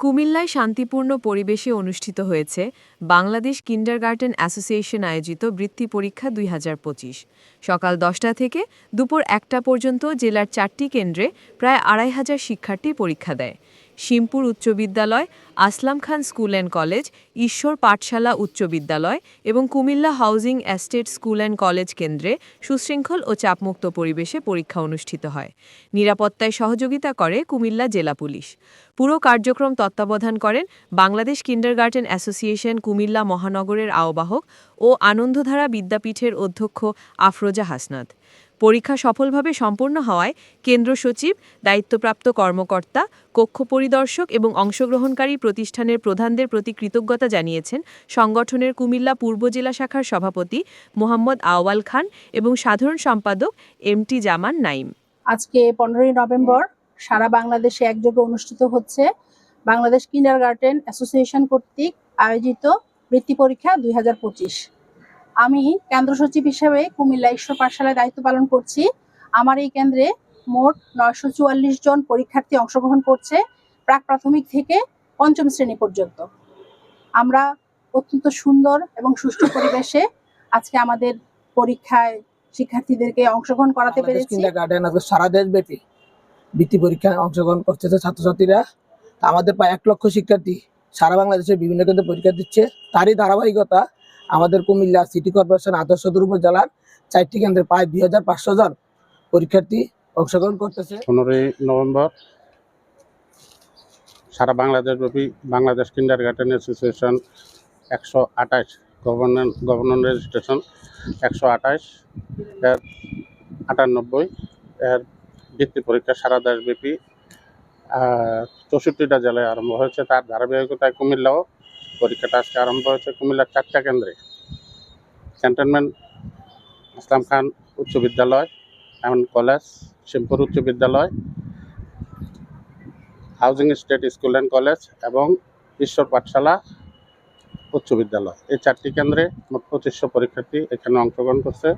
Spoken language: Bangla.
কুমিল্লায় শান্তিপূর্ণ পরিবেশে অনুষ্ঠিত হয়েছে বাংলাদেশ কিন্ডারগার্টেন অ্যাসোসিয়েশন আয়োজিত বৃত্তি পরীক্ষা দুই হাজার পঁচিশ। সকাল দশটা থেকে দুপুর একটা পর্যন্ত জেলার চারটি কেন্দ্রে প্রায় আড়াই হাজার শিক্ষার্থী পরীক্ষা দেয়। শিমপুর উচ্চ বিদ্যালয়, Aslam Khan school and college, Ishwar Pathshala উচ্চ বিদ্যালয় এবং Comilla housing estate school and college কেন্দ্রে সুশৃঙ্খল ও চাপমুক্ত পরিবেশে পরীক্ষা অনুষ্ঠিত হয়। নিরাপত্তায় সহযোগিতা করে কুমিল্লা জেলা পুলিশ। পুরো কার্যক্রম তত্ত্বাবধান করেন বাংলাদেশ কিন্ডারগার্টেন অ্যাসোসিয়েশন কুমিল্লা মহানগরের আহ্বায়ক ও আনন্দধারা বিদ্যাপীঠের অধ্যক্ষ আফরোজা হাসনাত। পরীক্ষা সফলভাবে সম্পন্ন হওয়ায় কেন্দ্র সচিব, দায়িত্বপ্রাপ্ত কর্মকর্তা, কক্ষ পরিদর্শক এবং অংশগ্রহণকারী প্রতিষ্ঠানের প্রধানদের প্রতি কৃতজ্ঞতা জানিয়েছেন সংগঠনের কুমিল্লা পূর্ব জেলা শাখার সভাপতি মোহাম্মদ আওয়াল খান এবং সাধারণ সম্পাদক এমটি জামান নাইম। আজকে পনেরোই নভেম্বর সারা বাংলাদেশে একযোগে অনুষ্ঠিত হচ্ছে বাংলাদেশ কিন্ডার গার্ডেন অ্যাসোসিয়েশন কর্তৃক আয়োজিত বৃত্তি পরীক্ষা দুই হাজার পঁচিশ। আমি কেন্দ্র সচিব হিসেবে কুমিল্লা ঈশ্বর পাঠশালায় দায়িত্ব পালন করছি। আমার এই কেন্দ্রে মোট নয়শো চুয়াল্লিশ জন পরীক্ষার্থী অংশগ্রহণ করছে প্রাক প্রাথমিক থেকে পঞ্চম শ্রেণি পর্যন্ত। আমরা অত্যন্ত সুন্দর এবং সুষ্ঠু পরিবেশে আজকে আমাদের পরীক্ষায় শিক্ষার্থীদেরকে অংশগ্রহণ করাতে পেরেছি। সারা দেশব্যাপী বৃত্তি পরীক্ষায় অংশগ্রহণ করতেছে ছাত্রছাত্রীরা। আমাদের প্রায় এক লক্ষ শিক্ষার্থী সারা বাংলাদেশের বিভিন্ন কেন্দ্রে পরীক্ষা দিচ্ছে। তারই ধারাবাহিকতা আমাদের কুমিল্লা সিটি কর্পোরেশন আদর্শ উপজেলার চারটি কেন্দ্রে প্রায় দুই হাজার পাঁচশো জন পরীক্ষার্থী অংশগ্রহণ করতেছে। পনেরোই নভেম্বর সারা বাংলাদেশব্যাপী বাংলাদেশ কিন্ডার গার্ডেন অ্যাসোসিয়েশন একশো আঠাশ গভর্নর গভর্নর রেজিস্ট্রেশন একশো আঠাশ, এর আটানব্বই, এর বৃত্তি পরীক্ষা সারা দেশব্যাপী চৌষট্টিটা জেলায় আরম্ভ হয়েছে। তার ধারাবাহিকতায় কুমিল্লাও পরীক্ষাটা আজকে আরম্ভ হয়েছে কুমিল্লার চারটা কেন্দ্রে। ক্যান্টনমেন্ট, ইসলাম খান উচ্চ বিদ্যালয়, এমন কলেজ, শিবপুর উচ্চ বিদ্যালয়, housing estate school and college এবং ঈশ্বর পাঠশালা উচ্চ বিদ্যালয়। এই চারটি কেন্দ্রে মোট পঁচিশশো পরীক্ষার্থী এখানে অংশগ্রহণ করছে।